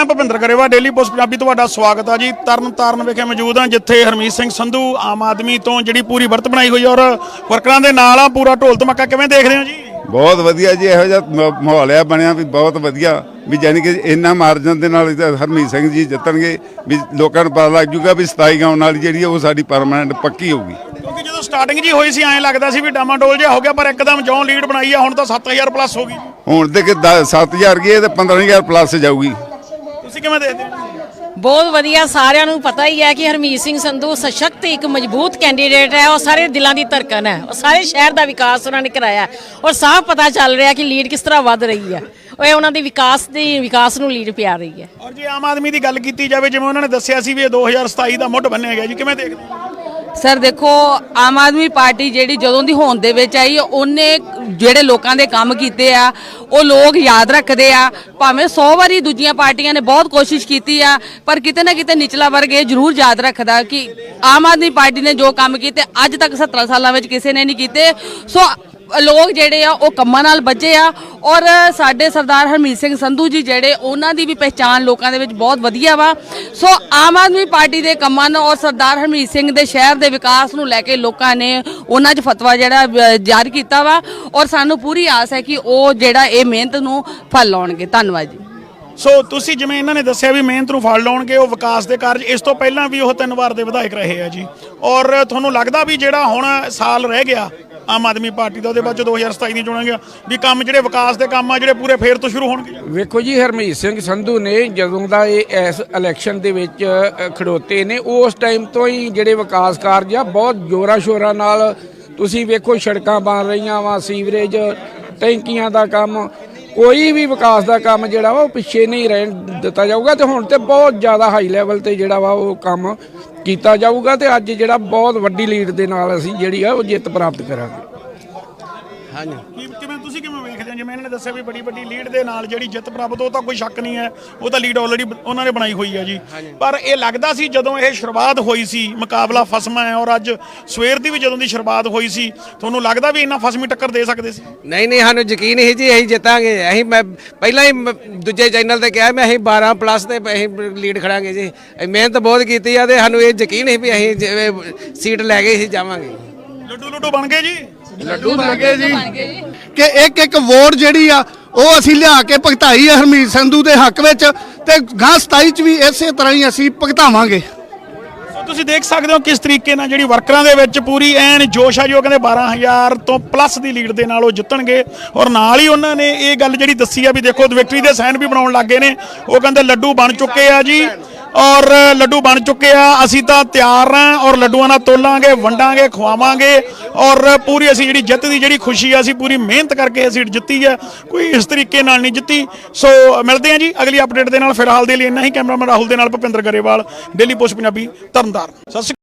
ਮੈਂ Bhupinder Grewal daily post Punjabi ਤੁਹਾਡਾ ਸਵਾਗਤ ਹੈ ਜੀ। ਤਰਨ ਤਾਰਨ ਵਿਖੇ ਮੌਜੂਦ ਹਾਂ ਜਿੱਥੇ ਹਰਮੀਤ ਸਿੰਘ ਸੰਧੂ ਆਮ ਆਦਮੀ ਤੋਂ ਜਿਹੜੀ ਪੂਰੀ ਵਰਤ ਬਣਾਈ ਹੋਈ ਔਰ ਵਰਕਰਾਂ ਦੇ ਨਾਲ ਆ ਪੂਰਾ ਢੋਲ ਧਮਾਕਾ ਕਿਵੇਂ ਦੇਖਦੇ ਹੋ ਜੀ? ਬਹੁਤ ਵਧੀਆ ਜੀ ਇਹੋ ਜਿਹਾ ਮਾਹੌਲ ਆ ਬਣਿਆ ਵੀ ਬਹੁਤ ਵਧੀਆ ਵੀ ਜਾਨੀ ਕਿ ਇੰਨਾ ਮਾਰਜਨ ਦੇ ਨਾਲ ਹਰਮੀਤ ਸਿੰਘ ਜੀ ਜਿੱਤਣਗੇ ਵੀ ਲੋਕਾਂ ਨੂੰ ਪਤਾ ਲੱਗ ਜੂਗਾ ਵੀ 27 ਆਉਣ ਵਾਲੀ ਜਿਹੜੀ ਆ ਉਹ ਸਾਡੀ ਪਰਮਾਨੈਂਟ ਪੱਕੀ ਹੋਊਗੀ। ਕਿਉਂਕਿ ਜਦੋਂ ਸਟਾਰਟਿੰਗ ਜੀ ਹੋਈ ਸੀ ਐਂ ਲੱਗਦਾ ਸੀ ਵੀ ਡਾਮਾਡੋਲ ਜਿਹਾ ਹੋ ਗਿਆ ਪਰ ਇੱਕਦਮ ਜੋਂ ਲੀਡ ਬਣਾਈ ਆ ਹੁਣ ਤਾਂ 7000 ਪਲੱਸ ਹੋ ਗਈ। ਹੁਣ ਤੇ ਕਿ 7000 ਗਈ ਹੈ ਤੇ 15000 ਪਲੱਸ ਜਾਊਗੀ। ਤੁਸੀਂ ਕਿਵੇਂ ਦੇਖਦੇ ਹੋ? ਬਹੁਤ ਵਧੀਆ ਸਾਰਿਆਂ ਨੂੰ ਪਤਾ ਹੀ ਹੈ ਕਿ ਹਰਮੀਤ ਸਿੰਘ ਸੰਧੂ ਸਸ਼ਕਤ ਇੱਕ ਮਜ਼ਬੂਤ ਕੈਂਡੀਡੇਟ ਹੈ ਉਹ ਸਾਰੇ ਦਿਲਾਂ ਦੀ ਧੜਕਨ ਹੈ ਉਹ ਸਾਰੇ ਸ਼ਹਿਰ ਦਾ ਵਿਕਾਸ ਉਹਨਾਂ ਨੇ ਕਰਾਇਆ ਹੈ। ਔਰ ਸਾਫ਼ ਪਤਾ ਚੱਲ ਰਿਹਾ ਕਿ ਲੀਡ ਕਿਸ ਤਰ੍ਹਾਂ ਵੱਧ ਰਹੀ ਹੈ। ਉਹ ਇਹ ਉਹਨਾਂ ਦੀ ਵਿਕਾਸ ਦੀ ਵਿਕਾਸ ਨੂੰ ਲੀਡ ਪਿਆ ਰਹੀ ਹੈ। ਔਰ ਜੇ ਆਮ ਆਦਮੀ ਦੀ ਗੱਲ ਕੀਤੀ ਜਾਵੇ ਜਿਵੇਂ ਉਹਨਾਂ ਨੇ ਦੱਸਿਆ ਸੀ ਵੀ ਇਹ 2027 ਦਾ ਮੁੱਢ ਬੰਨਿਆ ਗਿਆ ਜੀ ਕਿਵੇਂ ਦੇਖਦੇ ਹੋ? ਸਰ ਦੇਖੋ, ਆਮ ਆਦਮੀ ਪਾਰਟੀ ਜਿਹੜੀ ਜਦੋਂ ਦੀ ਹੋਂਦ ਦੇ ਵਿੱਚ ਆਈ, ਉਹਨੇ ਜਿਹੜੇ ਲੋਕਾਂ ਦੇ ਕੰਮ ਕੀਤੇ ਆ, ਉਹ ਲੋਕ ਯਾਦ ਰੱਖਦੇ ਆ। ਭਾਵੇਂ 100 ਵਾਰੀ ਦੂਜੀਆਂ ਪਾਰਟੀਆਂ ਨੇ ਬਹੁਤ ਕੋਸ਼ਿਸ਼ ਕੀਤੀ ਆ, ਪਰ ਕਿਤੇ ਨਾ ਕਿਤੇ ਨਿਚਲਾ ਵਰਗ ਇਹ ਜ਼ਰੂਰ ਯਾਦ ਰੱਖਦਾ ਕਿ ਆਮ ਆਦਮੀ ਪਾਰਟੀ ਨੇ ਜੋ ਕੰਮ ਕੀਤੇ, ਅੱਜ ਤੱਕ 70 ਸਾਲਾਂ ਵਿੱਚ ਕਿਸੇ ਨੇ ਨਹੀਂ ਕੀਤੇ। ਸੋ ਲੋਕ ਜਿਹੜੇ ਆ ਉਹ ਕੰਮਾਂ ਨਾਲ ਬੱਝੇ ਆ। ਔਰ ਸਾਡੇ ਸਰਦਾਰ ਹਰਮੀਤ ਸਿੰਘ ਸੰਧੂ ਜੀ ਜਿਹੜੇ ਉਹਨਾਂ ਦੀ ਵੀ ਪਹਿਚਾਨ ਲੋਕਾਂ ਦੇ ਵਿੱਚ ਬਹੁਤ ਵਧੀਆ ਵਾ। ਸੋ ਆਮ ਆਦਮੀ ਪਾਰਟੀ ਦੇ ਕੰਮਾਂ ਨੂੰ ਔਰ ਸਰਦਾਰ ਹਰਮੀਤ ਸਿੰਘ ਦੇ ਸ਼ਹਿਰ ਦੇ ਵਿਕਾਸ ਨੂੰ ਲੈ ਕੇ ਲੋਕਾਂ ਨੇ ਉਹਨਾਂ 'ਚ ਫਤਵਾ ਜਿਹੜਾ ਅ, ਜਾਰੀ ਕੀਤਾ ਵਾ। ਔਰ ਸਾਨੂੰ ਪੂਰੀ ਆਸ ਹੈ ਕਿ ਉਹ ਜਿਹੜਾ ਇਹ ਮਿਹਨਤ ਨੂੰ ਫਲ ਲਾਉਣਗੇ। ਧੰਨਵਾਦ ਜੀ। ਸੋ ਤੁਸੀਂ ਜਿਵੇਂ ਇਹਨਾਂ ਨੇ ਦੱਸਿਆ ਵੀ ਮਿਹਨਤ ਨੂੰ ਫਲ ਲਾਉਣਗੇ ਉਹ ਵਿਕਾਸ ਦੇ ਕਾਰਜ ਇਸ ਤੋਂ ਪਹਿਲਾਂ ਵੀ ਉਹ ਤਿੰਨ ਵਾਰ ਦੇ ਵਿਧਾਇਕ ਰਹੇ ਆ ਜੀ। ਔਰ ਤੁਹਾਨੂੰ ਲੱਗਦਾ ਵੀ ਜਿਹੜਾ ਹੁਣ ਸਾਲ ਰਹਿ ਗਿਆ ਆਮ ਆਦਮੀ ਪਾਰਟੀ ਦਾ, ਉਹਦੇ ਬਾਅਦ ਚ 2027 ਦੀ ਚੋਣਾਂ ਗਿਆ ਵੀ ਕੰਮ ਜਿਹੜੇ ਵਿਕਾਸ ਦੇ ਕੰਮ ਆ, ਜਿਹੜੇ ਪੂਰੇ ਫੇਰ ਤੋਂ ਸ਼ੁਰੂ ਹੋਣਗੇ। ਵੇਖੋ ਜੀ, ਹਰਮੀਤ ਸਿੰਘ ਸੰਧੂ ਨੇ ਜਦੋਂ ਦਾ ਇਹ ਇਸ ਇਲੈਕਸ਼ਨ ਦੇ ਵਿੱਚ ਖੜੋਤੇ ਨੇ, ਉਸ ਟਾਈਮ ਤੋਂ ਹੀ ਜਿਹੜੇ ਵਿਕਾਸ ਕਾਰਜ ਆ, ਬਹੁਤ ਜ਼ੋਰਾਂ ਸ਼ੋਰਾਂ ਨਾਲ ਤੁਸੀਂ ਵੇਖੋ, ਸੜਕਾਂ ਬਣ ਰਹੀਆਂ ਵਾ, ਸੀਵਰੇਜ, ਟੈਂਕੀਆਂ ਦਾ ਕੰਮ ਕੋਈ ਵੀ ਵਿਕਾਸ ਦਾ ਕੰਮ ਜਿਹੜਾ ਵਾ ਉਹ ਪਿੱਛੇ ਨਹੀਂ ਰਹਿਣ ਦਿੱਤਾ ਜਾਊਗਾ ਤੇ ਹੁਣ ਤੇ ਬਹੁਤ ਜ਼ਿਆਦਾ ਹਾਈ ਲੈਵਲ ਤੇ ਜਿਹੜਾ ਵਾ ਉਹ ਕੰਮ ਕੀਤਾ ਜਾਊਗਾ ਤੇ ਅੱਜ ਜਿਹੜਾ ਬਹੁਤ ਵੱਡੀ ਲੀਡ ਦੇ ਨਾਲ ਅਸੀਂ ਜਿਹੜੀ ਆ ਉਹ ਜਿੱਤ ਪ੍ਰਾਪਤ ਕਰਾਂਗੇ। ਕੀ ਕਿਵੇਂ ਤੁਸੀਂ ਕਿਵੇਂ ਵੇਖਦੇ ਹੋ? ਜਿਵੇਂ ਇਹਨਾਂ ਨੇ ਦੱਸਿਆ ਵੀ ਬੜੀ ਵੱਡੀ ਲੀਡ ਦੇ ਨਾਲ ਜਿਹੜੀ ਜਿੱਤ ਪ੍ਰਾਪਤ ਉਹ ਤਾਂ ਕੋਈ ਸ਼ੱਕ ਨਹੀਂ ਹੈ। ਉਹ ਤਾਂ ਲੀਡ ਆਲਰੇਡੀ ਉਹਨਾਂ ਨੇ ਬਣਾਈ ਹੋਈ ਹੈ ਜੀ। ਪਰ ਇਹ ਲੱਗਦਾ ਸੀ ਜਦੋਂ ਇਹ ਸ਼ੁਰੂਆਤ ਹੋਈ ਸੀ ਮੁਕਾਬਲਾ ਫਸਮਾ ਹੈ ਔਰ ਅੱਜ ਸਵੇਰ ਦੀ ਵੀ ਜਦੋਂ ਦੀ ਸ਼ੁਰੂਆਤ ਹੋਈ ਸੀ ਤੁਹਾਨੂੰ ਲੱਗਦਾ ਵੀ ਇੰਨਾ ਫਸਮੀ ਟੱਕਰ ਦੇ ਸਕਦੇ ਸੀ? ਨਹੀਂ ਨਹੀਂ ਸਾਨੂੰ ਯਕੀਨ ਹੀ ਜੀ ਅਸੀਂ ਜਿੱਤਾਂਗੇ। ਅਸੀਂ ਮੈਂ ਪਹਿਲਾਂ ਹੀ ਮ- ਦੂਜੇ ਚੈਨਲ ਤੇ ਕਿਹਾ ਮੈਂ ਅਸੀਂ 12 ਪਲੱਸ ਤੇ ਅਸੀਂ ਲੀਡ ਖੜਾਂਗੇ ਜੀ। ਅਸੀਂ ਮਿਹਨਤ ਬਹੁਤ ਕੀਤੀ ਆ ਤੇ ਸਾਨੂੰ ਇਹ ਯਕੀਨ ਹੀ ਵੀ ਅਸੀਂ ਜਿਵੇਂ ਸੀਟ ਲੈ ਕੇ ਹੀ ਜਾਵਾਂਗੇ। ਲੱਡੂ ਲੱਡੂ ਬਣ ਗਏ ਜੀ? ਲੱਡੂ ਬਣ ਗਏ ਜੀ। ਕਿ ਇੱਕ ਇੱਕ ਵੋਟ ਜਿਹੜੀ ਆ ਉਹ ਅਸੀਂ ਲਿਆ ਕੇ ਭਗਤਾਈ ਹੈ ਹਰਮੀਤ ਸੰਧੂ ਦੇ ਹੱਕ ਵਿੱਚ ਤੇ ਗਾਂ 27 ਚ ਵੀ ਇਸੇ ਤਰ੍ਹਾਂ ਹੀ ਅਸੀਂ ਭਗਤਾਵਾਂਗੇ। ਸੋ ਤੁਸੀਂ ਦੇਖ ਸਕਦੇ ਹੋ ਕਿਸ ਤਰੀਕੇ ਨਾਲ ਜਿਹੜੀ ਵਰਕਰਾਂ ਦੇ ਵਿੱਚ ਪੂਰੀ ਐਨ ਜੋਸ਼ ਆ ਜੋ ਕਹਿੰਦੇ 12000 ਤੋਂ ਪਲੱਸ ਦੀ ਲੀਡ ਦੇ ਨਾਲ ਉਹ ਜਿੱਤਣਗੇ। ਔਰ ਨਾਲ ਹੀ ਉਹਨਾਂ ਨੇ ਇਹ ਗੱਲ ਜਿਹੜੀ ਦੱਸੀ ਆ ਵੀ ਦੇਖੋ ਵਿਕਟਰੀ ਦੇ ਸਾਈਨ ਵੀ ਬਣਾਉਣ ਲੱਗੇ ਨੇ। ਉਹ ਕਹਿੰਦੇ ਲੱਡੂ ਬਣ ਚੁੱਕੇ ਆ ਜੀ। ਔਰ ਲੱਡੂ ਬਣ ਚੁੱਕੇ ਆ। ਅਸੀਂ ਤਾਂ ਤਿਆਰ ਹਾਂ ਔਰ ਲੱਡੂਆਂ ਨਾਲ ਤੋਲਾਂਗੇ, ਵੰਡਾਂਗੇ, ਖਵਾਵਾਂਗੇ ਔਰ ਪੂਰੀ ਅਸੀਂ ਜਿਹੜੀ ਜਿੱਤ ਦੀ ਜਿਹੜੀ ਖੁਸ਼ੀ ਆ, ਅਸੀਂ ਪੂਰੀ ਮਿਹਨਤ ਕਰਕੇ ਅਸੀਂ ਜਿੱਤੀ ਆ। ਕੋਈ ਇਸ ਤਰੀਕੇ ਨਾਲ ਨਹੀਂ ਜਿੱਤੀ। ਸੋ ਮਿਲਦੇ ਆ ਜੀ ਅਗਲੀ ਅਪਡੇਟ ਦੇ ਨਾਲ। ਫਿਲਹਾਲ ਦੇ ਲਈ ਇੰਨਾ ਹੀ। ਕੈਮਰਾਮੈਨ ਰਾਹੁਲ ਦੇ ਨਾਲ Bhupinder Grewal. Daily post Punjabi Tarn Taran. ਸਤਿ ਸ਼੍ਰੀ